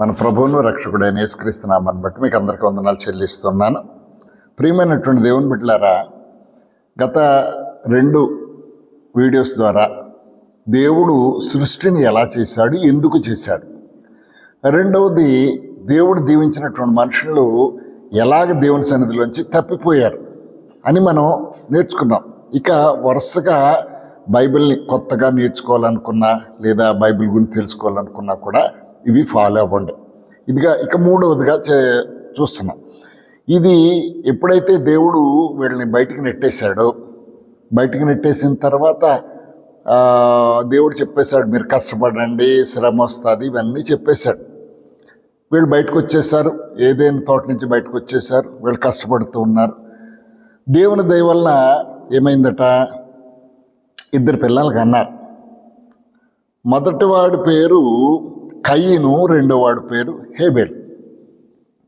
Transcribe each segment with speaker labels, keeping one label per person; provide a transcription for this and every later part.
Speaker 1: మన ప్రభువును రక్షకుడైన యేసుక్రీస్తున్నామని బట్టి మీకు అందరికీ వందనాలు చెల్లిస్తున్నాను. ప్రియమైనటువంటి దేవుని బిడ్డలారా గత రెండు వీడియోస్ ద్వారా దేవుడు సృష్టిని ఎలా చేశాడు ఎందుకు చేశాడు? రెండవది దేవుడు దీవించినటువంటి మనుషులు ఎలాగ దేవుని సన్నిధిలోంచి తప్పిపోయారు అని మనం నేర్చుకున్నాం. ఇక వరుసగా బైబిల్ని కొత్తగా నేర్చుకోవాలనుకున్నా లేదా బైబిల్ గురించి తెలుసుకోవాలనుకున్నా కూడా ఇవి ఫాలో అవ్వండి. ఇదిగా ఇక మూడవదిగా చే చూస్తున్నాం. ఇది ఎప్పుడైతే దేవుడు వీళ్ళని బయటికి నెట్టేశాడో బయటికి నెట్టేసిన తర్వాత దేవుడు చెప్పేశాడు మీరు కష్టపడండి శ్రమ వస్తుంది ఇవన్నీ చెప్పేశాడు. వీళ్ళు బయటకు వచ్చేసారు ఏదైనా తోట నుంచి బయటకు వచ్చేసారు వీళ్ళు కష్టపడుతూ ఉన్నారు. దేవుని దయ వలన ఏమైందట? ఇద్దరు పిల్లలకి అన్నారు మొదటి వాడి పేరు కయ్యను రెండోవాడి పేరు హేబెల్.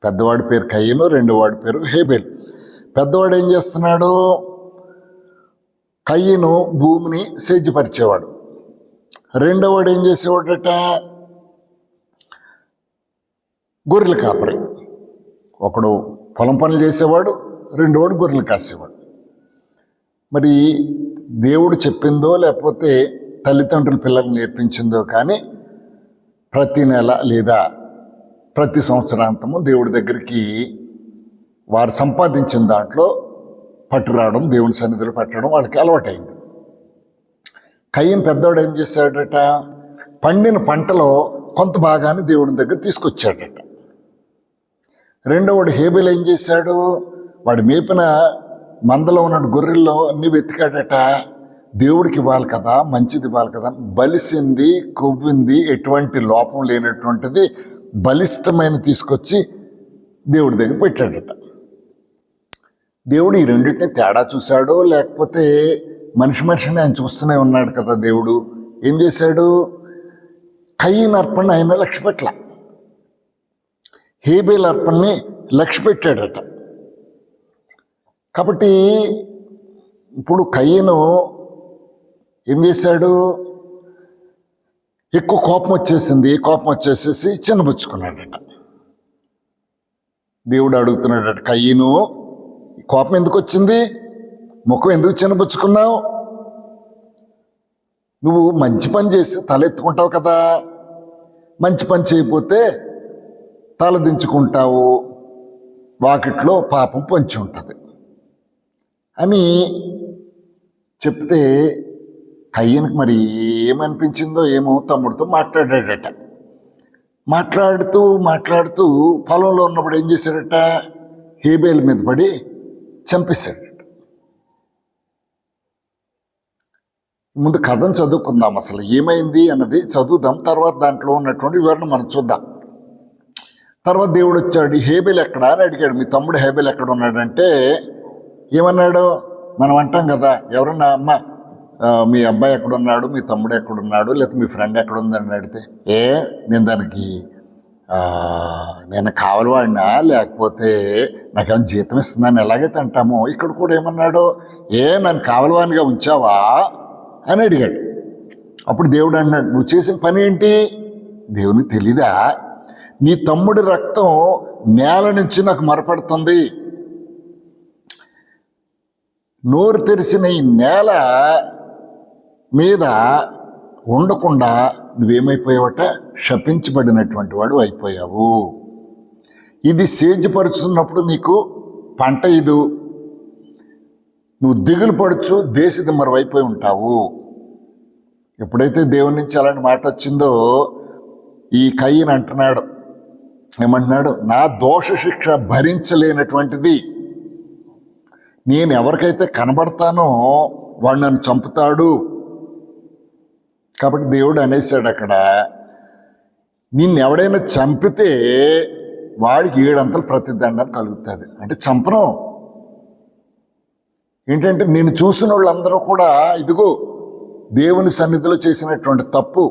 Speaker 1: పెద్దవాడి పేరు కయ్యను రెండో వాడి పేరు హేబెల్. పెద్దవాడు ఏం చేస్తున్నాడు? కయ్యను భూమిని సేద్యపరిచేవాడు. రెండోవాడు ఏం చేసేవాడట? గొర్రెల కాపరి. ఒకడు పొలం పనులు చేసేవాడు రెండోవాడు గొర్రెలు కాసేవాడు. మరి దేవుడు చెప్పిందో లేకపోతే తల్లిదండ్రులు పిల్లలకు నేర్పించిందో కానీ ప్రతి నెల లేదా ప్రతి సంవత్సరాంతము దేవుడి దగ్గరికి వారు సంపాదించిన దాంట్లో పట్టురావడం దేవుని సన్నిధిలో పెట్టడం వాళ్ళకి అలవాటైంది. కయ్యం పెద్దవాడు ఏం చేశాడట? పండిన పంటలో కొంత భాగాన్ని దేవుని దగ్గర తీసుకొచ్చాడట. రెండోవాడు హేబెల్ ఏం చేశాడు? వాడు మేపిన మందలో ఉన్న గొర్రెల్లో అన్ని వెతికాడట. దేవుడికి ఇవ్వాలి కదా మంచిది ఇవ్వాలి కదా బలిసింది కొవ్వింది ఎటువంటి లోపం లేనటువంటిది బలిష్టమైన తీసుకొచ్చి దేవుడి దగ్గర పెట్టాడట. దేవుడు ఈ రెండింటిని తేడా చూశాడో లేకపోతే మనిషి మనిషిని ఆయన చూస్తూనే ఉన్నాడు కదా దేవుడు. ఏం చేశాడు? కయ్యన్ అర్పణ ఆయన లక్ష్య పెట్టల. హేబేల్ అర్పణని లక్ష్య పెట్టాడట. కాబట్టి ఇప్పుడు కయ్యను ఏం చేశాడు? ఎక్కువ కోపం వచ్చేసింది. కోపం వచ్చేసేసి చిన్నపుచ్చుకున్నాడట దేవుడు అడుగుతున్నాడట కయ్యను కోపం ఎందుకు వచ్చింది? ముఖం ఎందుకు చిన్నపుచ్చుకున్నావు నువ్వు మంచి పని చేసి తలెత్తుకుంటావు కదా. మంచి పని చేయకపోతే తల దించుకుంటావు వాకిట్లో పాపం పొంచి ఉంటుంది. అని చెప్తే కయ్యనికి మరి ఏమనిపించిందో ఏమో తమ్ముడితో మాట్లాడాడట. మాట్లాడుతూ మాట్లాడుతూ పొలంలో ఉన్నప్పుడు ఏం చేశాడట? హేబేల్ మీద పడి చంపేశాడట. ముందు కథను చదువుకుందాం అసలు ఏమైంది అన్నది చదువుదాం. తర్వాత దాంట్లో ఉన్నటువంటి వివరణ మనం చూద్దాం. తర్వాత దేవుడు వచ్చాడు హేబేల్ హేబెల్ ఎక్కడ? అని అడిగాడు. మీ తమ్ముడు హేబెల్ ఎక్కడ ఉన్నాడంటే ఏమన్నాడు? మనం అంటాం కదా ఎవరన్నా అమ్మ మీ అబ్బాయి ఎక్కడున్నాడు? మీ తమ్ముడు ఎక్కడున్నాడు? లేకపోతే మీ ఫ్రెండ్ ఎక్కడుందని అడిగితే ఏ నేను దానికి నేను కావలవాడినా? లేకపోతే నాకేమైనా జీతం ఇస్తుందని ఎలాగైతే అంటామో ఇక్కడ కూడా ఏమన్నాడు? ఏ నన్ను కావలవానిగా ఉంచావా? అని అడిగాడు. అప్పుడు దేవుడు అన్నాడు నువ్వు చేసిన పని ఏంటి? దేవునికి తెలీదా? నీ తమ్ముడి రక్తం నేల నుంచి నాకు మరపడుతుంది. నోరు తెరిచిన ఈ నేల మీద ఉండకుండా నువ్వేమైపోయావట? శపించబడినటువంటి వాడు అయిపోయావు. ఇది సేద్యపరుచుతున్నప్పుడు నీకు పంట ఇదు. నువ్వు దిగులు పడుచు దేశది అయిపోయి ఉంటావు. ఎప్పుడైతే దేవుని నుంచి అలాంటి మాట వచ్చిందో ఈ కయ్యని అంటున్నాడు. ఏమంటున్నాడు? నా దోష శిక్ష భరించలేనటువంటిది. నేను ఎవరికైతే కనబడతానో వాడు నన్ను చంపుతాడు. కాబట్టి దేవుడు అనేసాడు అక్కడ నిన్ను ఎవడైనా చంపితే వాడికి ఏడంతలు ప్రతిదండం కలుగుతుంది. అంటే చంపను. ఏంటంటే నేను చూసిన వాళ్ళందరూ కూడా ఇదిగో దేవుని సన్నిధిలో చేసినటువంటి తప్పు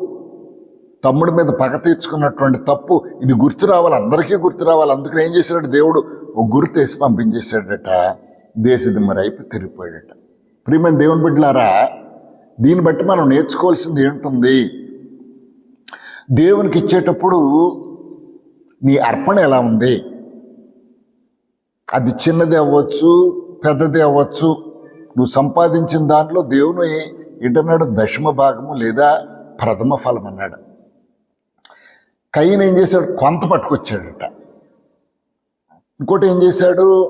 Speaker 1: తమ్ముడి మీద పగ తీర్చుకున్నటువంటి తప్పు ఇది గుర్తు రావాలి అందరికీ గుర్తు రావాలి. అందుకని ఏం చేశాడు దేవుడు ఒక గుర్తు వేసి పంపించేశాడట దేశదిమ్మరి అయిపోయి తిరిగిపోయాడట ప్రియమైన దేవుని బిడ్డలారా దీన్ని బట్టి మనం నేర్చుకోవాల్సింది ఏంటుంది? దేవునికి ఇచ్చేటప్పుడు నీ అర్పణ ఎలా ఉంది? అది చిన్నది అవ్వచ్చు పెద్దది అవ్వచ్చు. నువ్వు సంపాదించిన దాంట్లో దేవుని ఇంటన్నాడు దశమ భాగము లేదా ప్రథమ ఫలం అన్నాడు. కయ్యను ఏం చేశాడు? కొంత పట్టుకొచ్చాడట. ఇంకోటి ఏం చేశాడు?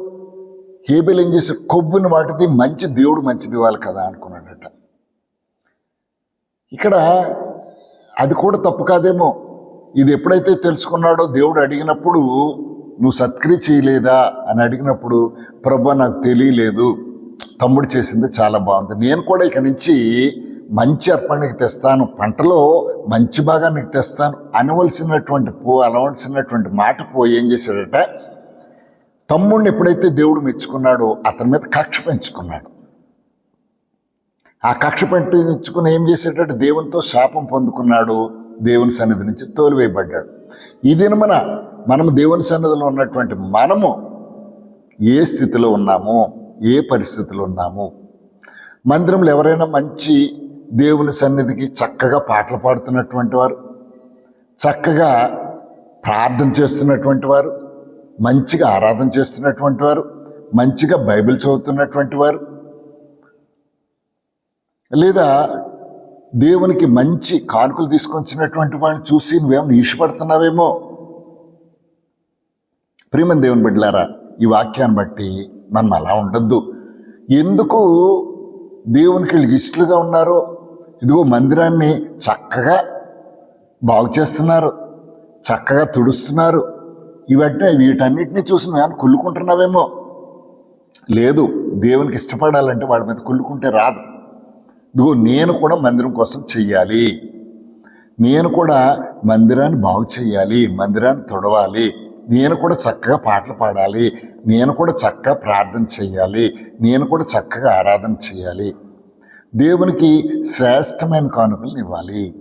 Speaker 1: హేబెల్ ఏం చేశాడు? కొవ్వుని వాటిది మంచి దేవుడు మంచిది ఇవ్వాలి కదా అనుకున్నాడట. ఇక్కడ అది కూడా తప్పు కాదేమో. ఇది ఎప్పుడైతే తెలుసుకున్నాడో దేవుడు అడిగినప్పుడు నువ్వు సత్క్రియ చేయలేదా? అని అడిగినప్పుడు ప్రభా నాకు తెలియలేదు. తమ్ముడు చేసింది చాలా బాగుంది. నేను కూడా ఇక నుంచి మంచి అర్పణకి తెస్తాను. పంటలో మంచి భాగానికి తెస్తాను. అనవలసినటువంటి పో అనవలసినటువంటి మాట పో ఏం చేశాడట? తమ్ముడిని ఎప్పుడైతే దేవుడు మెచ్చుకున్నాడో అతని మీద కక్ష పెంచుకున్నాడు. ఆ కక్ష పెట్టించుకుని ఏం చేసేటట్టు? దేవునితో శాపం పొందుకున్నాడు. దేవుని సన్నిధి నుంచి తోలివేయబడ్డాడు. ఈ దినమున మనము దేవుని సన్నిధిలో ఉన్నటువంటి మనము ఏ స్థితిలో ఉన్నామో ఏ పరిస్థితిలో ఉన్నాము మందిరంలో ఎవరైనా మంచి దేవుని సన్నిధికి చక్కగా పాటలు పాడుతున్నటువంటి వారు చక్కగా ప్రార్థన చేస్తున్నటువంటి వారు మంచిగా ఆరాధన చేస్తున్నటువంటి వారు మంచిగా బైబిల్ చదువుతున్నటువంటి వారు లేదా దేవునికి మంచి కానుకలు తీసుకొచ్చినటువంటి వాడిని చూసి నువ్వేమో ఈషపడుతున్నావేమో ప్రియమని దేవుని బిడ్డలారా ఈ వాక్యాన్ని బట్టి మనం అలా ఉండద్దు. ఎందుకు దేవునికి వీళ్ళకి ఇష్టలుగా ఉన్నారో ఇదిగో మందిరాన్ని చక్కగా బాగు చేస్తున్నారు చక్కగా తుడుస్తున్నారు ఇవన్నీ వీటన్నిటిని చూసి మేము కుళ్ళుకుంటున్నావేమో? లేదు దేవునికి ఇష్టపడాలంటే వాళ్ళ మీద కుళ్ళుకుంటే రాదు. ఇదిగో నేను కూడా మందిరం కోసం చెయ్యాలి. నేను కూడా మందిరాన్ని బాగు చేయాలి మందిరాన్ని తొడవాలి. నేను కూడా చక్కగా పాటలు పాడాలి. నేను కూడా చక్కగా ప్రార్థన చేయాలి నేను కూడా చక్కగా ఆరాధన చేయాలి దేవునికి శ్రేష్టమైన కానుకలను ఇవ్వాలి.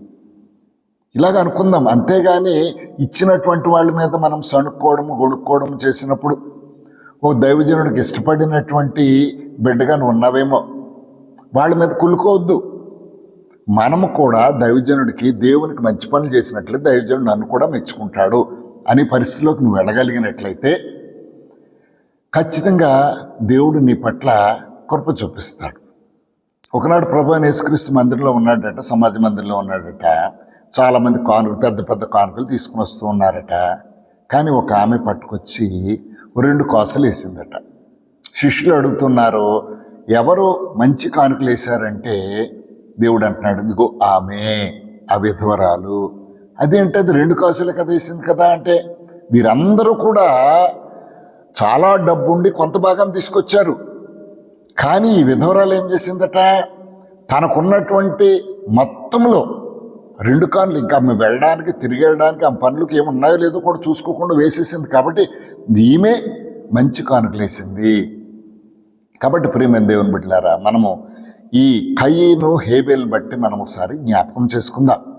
Speaker 1: ఇలాగ అనుకుందాం. అంతేగాని ఇచ్చినటువంటి వాళ్ళ మీద మనం సణుక్కోవడము గొడుక్కోవడం చేసినప్పుడు ఓ దైవజనుడికి ఇష్టపడినటువంటి బిడ్డగా నువ్వు ఉన్నావేమో. వాళ్ళ మీద కులుకోవద్దు. మనము కూడా దైవజనుడికి దేవునికి మంచి పనులు చేసినట్లయితే దైవజనుడు నన్ను కూడా మెచ్చుకుంటాడు అనే పరిస్థితిలోకి నువ్వు వెళ్ళగలిగినట్లయితే ఖచ్చితంగా దేవుడు నీ పట్ల కృప చూపిస్తాడు. ఒకనాడు ప్రభు అయిన యేసుక్రీస్తు మందిరంలో ఉన్నాడట సమాజ మందిరంలో ఉన్నాడట. చాలామంది కానుకలు పెద్ద పెద్ద కానుకలు తీసుకుని వస్తూ ఉన్నారట. కానీ ఒక ఆమె పట్టుకొచ్చి రెండు కాసులు వేసిందట. శిష్యులు అడుగుతున్నారు ఎవరు మంచి కానుకలు వేశారంటే దేవుడు అంటున్నాడు ఇదిగో ఆమె ఆ విధవరాలు. అదేంటి అది రెండు కాసులు కదా వేసింది కదా అంటే వీరందరూ కూడా చాలా డబ్బు ఉండి కొంత భాగం తీసుకొచ్చారు. కానీ ఈ విధవరాలు ఏం చేసిందట? తనకున్నటువంటి మొత్తంలో రెండు కాన్లు ఇంకా ఆమె వెళ్ళడానికి తిరిగి వెళ్ళడానికి ఆ పనులకు ఏమున్నాయో లేదో కూడా చూసుకోకుండా వేసేసింది కాబట్టి ఈమె మంచి కానుకలు వేసింది. కాబట్టి ప్రియమైన దేవుని బిడ్డలారా మనము ఈ కయ్యను హేబేల్ని బట్టి మనం ఒకసారి జ్ఞాపకం చేసుకుందాం.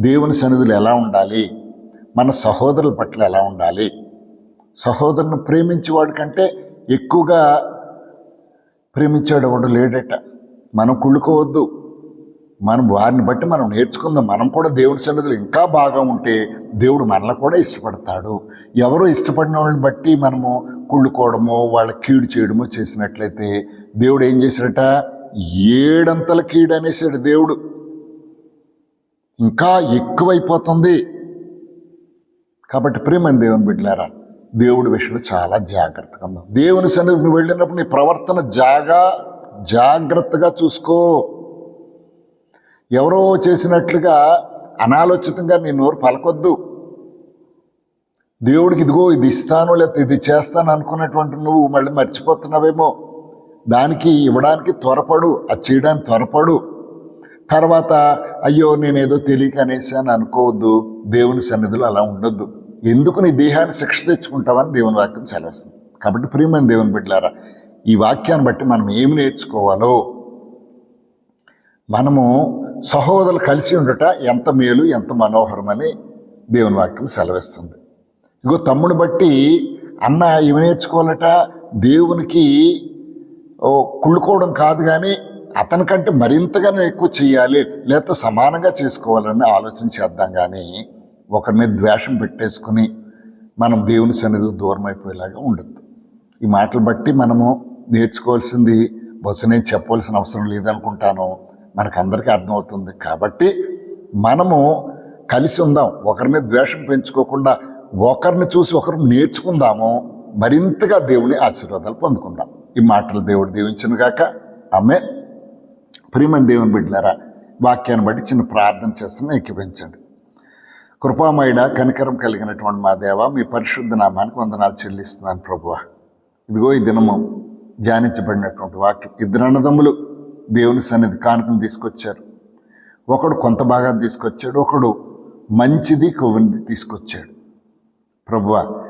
Speaker 1: దేవుని సన్నిధులు ఎలా ఉండాలి? మన సహోదరుల పట్ల ఎలా ఉండాలి? సహోదరుని ప్రేమించేవాడి కంటే ఎక్కువగా ప్రేమించాడు ఎవడు లేడట. మనం కుళ్ళుకోవద్దు. మనం వారిని బట్టి మనం నేర్చుకుందాం. మనం కూడా దేవుని సన్నిధిలో ఇంకా బాగా ఉంటే దేవుడు మనల్ని కూడా ఇష్టపడతాడు. ఎవరో ఇష్టపడిన వాళ్ళని బట్టి మనము కుళ్ళుకోవడమో వాళ్ళ కీడు చేయడమో చేసినట్లయితే దేవుడు ఏం చేశాడట? ఏడంతల కీడు అనేసాడు దేవుడు. ఇంకా ఎక్కువైపోతుంది. కాబట్టి ప్రేమని దేవుని బిడ్డలారా దేవుడి విషయంలో చాలా జాగ్రత్తగా ఉందాం. దేవుని సన్నిధిని వెళ్ళినప్పుడు నీ ప్రవర్తన జాగా జాగ్రత్తగా చూసుకో. ఎవరో చేసినట్లుగా అనాలోచితంగా నీ నోరు పలకొద్దు. దేవుడికి ఇదిగో ఇది ఇస్తాను లేకపోతే ఇది చేస్తాను అనుకున్నటువంటి నువ్వు మళ్ళీ మర్చిపోతున్నావేమో. దానికి ఇవ్వడానికి త్వరపడు అది చేయడానికి త్వరపడు. తర్వాత అయ్యో నేనేదో తెలియక అనేసి అని అనుకోవద్దు. దేవుని సన్నిధిలో అలా ఉండొద్దు. ఎందుకు నీ దేహాన్ని శిక్ష తెచ్చుకుంటావని దేవుని వాక్యం సెలవుస్తుంది. కాబట్టి ప్రియమైన దేవుని బిడ్డలారా ఈ వాక్యాన్ని బట్టి మనం ఏమి నేర్చుకోవాలో? మనము సహోదరులు కలిసి ఉండట ఎంత మేలు ఎంత మనోహరమని దేవుని వాక్యం సెలవిస్తుంది. ఇగో తమ్ముడు బట్టి అన్న ఇవి నేర్చుకోవాలట? దేవునికి కుళ్ళుకోవడం కాదు కానీ అతనికంటే మరింతగా నేను ఎక్కువ చేయాలి లేకపోతే సమానంగా చేసుకోవాలని ఆలోచన చేద్దాం కానీ ఒకరి మీద ద్వేషం పెట్టేసుకుని మనం దేవుని సన్నిధి దూరం అయిపోయేలాగా ఉండద్దు. ఈ మాటలు బట్టి మనము నేర్చుకోవాల్సింది బహుశా నేను చెప్పవలసిన అవసరం లేదనుకుంటాను. మనకు అందరికీ అర్థమవుతుంది. కాబట్టి మనము కలిసి ఉందాం. ఒకరి మీద ద్వేషం పెంచుకోకుండా ఒకరిని చూసి ఒకరు నేర్చుకుందాము. మరింతగా దేవుని ఆశీర్వాదాలు పొందుకుందాం. ఈ మాటలు దేవుడు దీవించను గాక. ఆమె. ప్రియమైన దేవుని బిడ్డలారా వాక్యాన్ని బట్టి చిన్న ప్రార్థన చేస్తున్న ఎక్కిపించండి కృపామయుడ కనికరం కలిగినటువంటి మా దేవ మీ పరిశుద్ధ నామానికి వందనాలు చెల్లిస్తున్నాను ప్రభువ. ఇదిగో ఈ దినము ధ్యానించబడినటువంటి వాక్యం. ఇద్దరు అన్నదమ్ములు దేవుని సన్నిధి కానుకలు తీసుకొచ్చారు. ఒకడు కొంత భాగా తీసుకొచ్చాడు ఒకడు మంచిది కొవ్వునిది తీసుకొచ్చాడు. ప్రభువ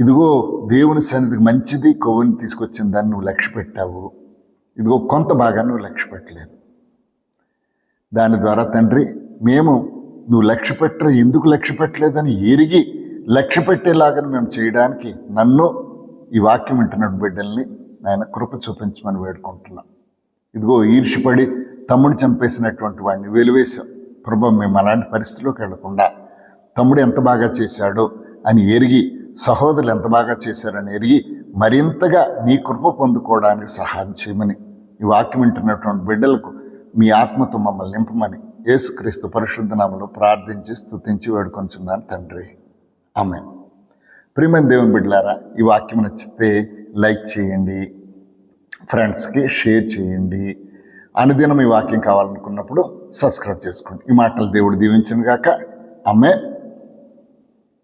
Speaker 1: ఇదిగో దేవుని సన్నిధికి మంచిది కొవ్వుని తీసుకొచ్చిన దాన్ని నువ్వు లక్ష్య పెట్టావు. ఇదిగో కొంత భాగాన్ని నువ్వు లక్ష్య పెట్టలేదు. దాని ద్వారా తండ్రి మేము నువ్వు లక్ష్య పెట్టరు ఎందుకు లక్ష్య పెట్టలేదని ఎరిగి లక్ష్య పెట్టేలాగా మేము చేయడానికి నన్ను ఈ వాక్యం వింటున్న బిడ్డల్ని నాయన కృప చూపించమని వేడుకుంటున్నాం. ఇదిగో ఈర్షిపడి తమ్ముడు చంపేసినటువంటి వాడిని వెలివేశాం. ప్రభు మేము అలాంటి పరిస్థితిలోకి వెళ్ళకుండా తమ్ముడు ఎంత బాగా చేశాడో అని ఎరిగి సహోదరులు ఎంత బాగా చేశారని ఎరిగి మరింతగా నీ కృప పొందుకోవడానికి సహాయం చేయమని ఈ వాక్యం వింటున్నటువంటి బిడ్డలకు మీ ఆత్మతో మమ్మల్ని నింపమని యేసుక్రీస్తు పరిశుద్ధ నామలో ప్రార్థించి స్థుతించి వేడుకొంచున్నాను తండ్రి. ఆమె ప్రియమైన దేవుని బిడ్డలారా ఈ వాక్యం నచ్చితే లైక్ చేయండి ఫ్రెండ్స్కి షేర్ చేయండి. అనుదినం ఈ వాక్యం కావాలనుకున్నప్పుడు సబ్స్క్రైబ్ చేసుకోండి. ఈ మాటలు దేవుడు దీవించిన గాక ఆమె